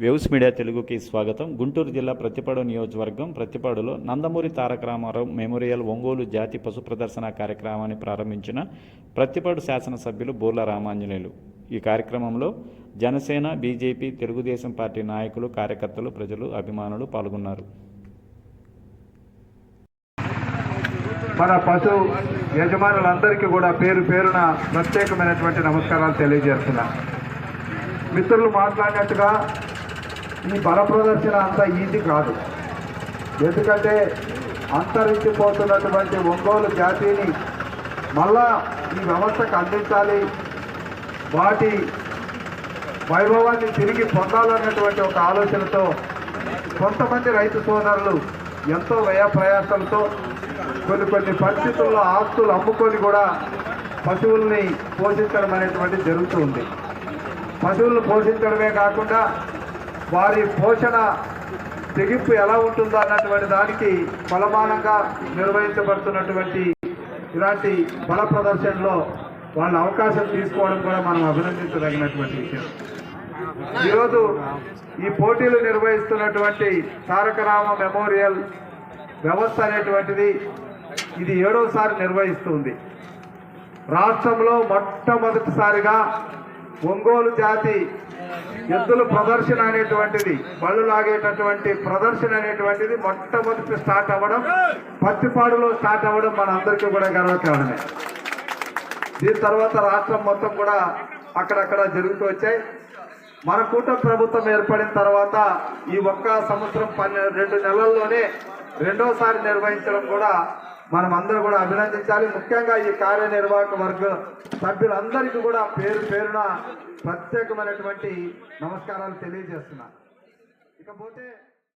Waves media తెలుగుకి స్వాగతం. గుంటూరు జిల్లా ప్రతిపాడు నియోజకవర్గం ప్రతిపాడులో నందమూరి తారక రామారావు మెమోరియల్ ఒంగోలు జాతి పశు ప్రదర్శన కార్యక్రమాన్ని ప్రారంభించిన ప్రతిపాడు శాసనసభ్యులు బోర్ల రామాంజనేయులు. ఈ కార్యక్రమంలో జనసేన బీజేపీ తెలుగుదేశం పార్టీ నాయకులు కార్యకర్తలు ప్రజలు అభిమానులు పాల్గొన్నారు. మన పశు యజమానులందరికీ కూడా పేరు పేరున ప్రత్యేకమైనటువంటి నమస్కారాలు తెలియజేస్తున్నా. మిత్రులు మాట్లాడినట్టుగా ఈ బల ప్రదర్శన అంత ఈజీ కాదు. ఎందుకంటే అంతరించిపోతున్నటువంటి ఒంగోలు జాతిని మళ్ళా ఈ వ్యవస్థకు అందించాలి. వాటి వైభవాన్ని తిరిగి పొందాలన్నటువంటి ఒక ఆలోచనతో కొంతమంది రైతు సోదరులు ఎంతో వ్యయ ప్రయాసంతో కొన్ని కొన్ని పరిస్థితుల్లో ఆస్తులు అమ్ముకొని కూడా పశువుల్ని పోషించడం అనేటువంటి జరుగుతుంది పశువులను పోషించడమే కాకుండా వారి పోషణ తెగింపు ఎలా ఉంటుందో అన్నటువంటి దానికి బలమానంగా నిర్వహించబడుతున్నటువంటి ఇలాంటి బల ప్రదర్శనలో వాళ్ళ అవకాశం తీసుకోవడం కూడా మనం అభినందించదగినటువంటి విషయం. ఈరోజు ఈ పోటీలు నిర్వహిస్తున్నటువంటి తారక రామ మెమోరియల్ వ్యవస్థ అనేటువంటిది ఇది ఏడోసారి నిర్వహిస్తుంది. రాష్ట్రంలో మొట్టమొదటిసారిగా ఒంగోలు జాతి ఎద్దుల ప్రదర్శన అనేటువంటిది బళ్ళు లాగేటటువంటి ప్రదర్శన అనేటువంటిది మొట్టమొదటి స్టార్ట్ అవ్వడం పత్తిపాడులో స్టార్ట్ అవ్వడం మన అందరికీ కూడా గర్వకారణమే. దీని తర్వాత రాష్ట్రం మొత్తం కూడా అక్కడక్కడ జరుగుతూ వచ్చాయి. మన కూటమి ప్రభుత్వం ఏర్పడిన తర్వాత ఈ ఒక్క సంవత్సరం పన్నెండు రెండు నెలల్లోనే రెండోసారి నిర్వహించడం కూడా మనం అందరూ కూడా అభినందించాలి. ముఖ్యంగా ఈ కార్యనిర్వాహక వర్గ సభ్యులందరికీ కూడా పేరు పేరున ప్రత్యేకమైనటువంటి నమస్కారాలు తెలియజేస్తున్నా. ఇకపోతే